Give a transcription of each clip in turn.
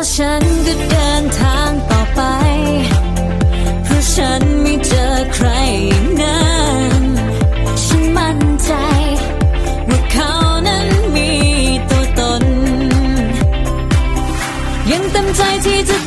แล้วฉันก็เดินทางต่อไป เพราะฉันไม่เจอใครนั้นฉันมั่นใจว่าเขานั้นมีตัวตน ยังตั้งใจที่จะ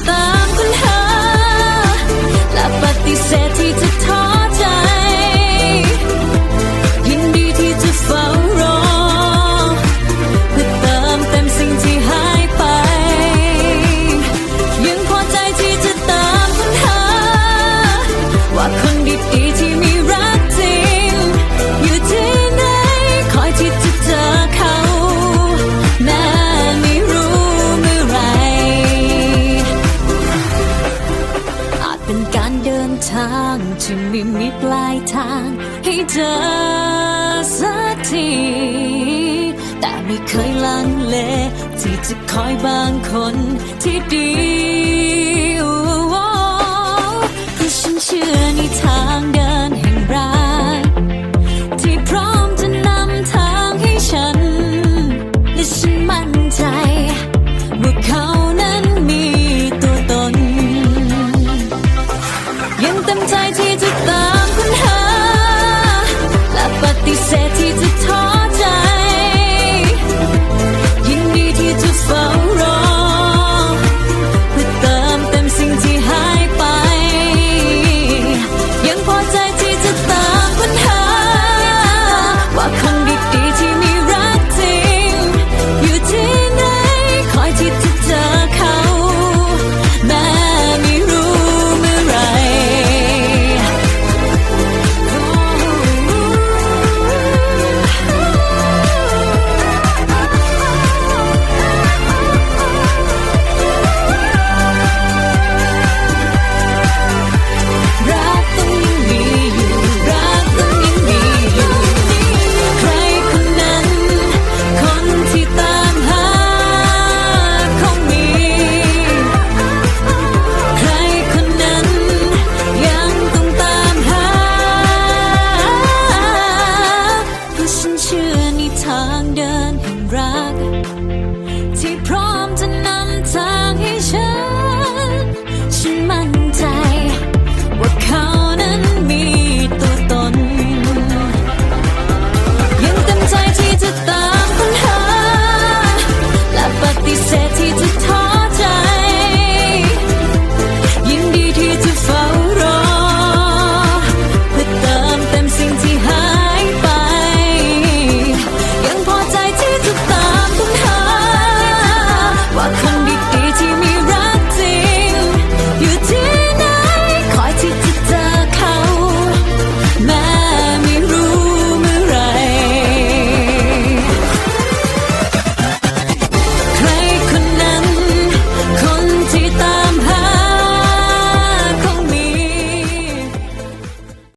ที่ไม่มีปลายทางให้เจอสักที แต่ไม่เคยลังเล ที่จะคอยบางคนที่ดี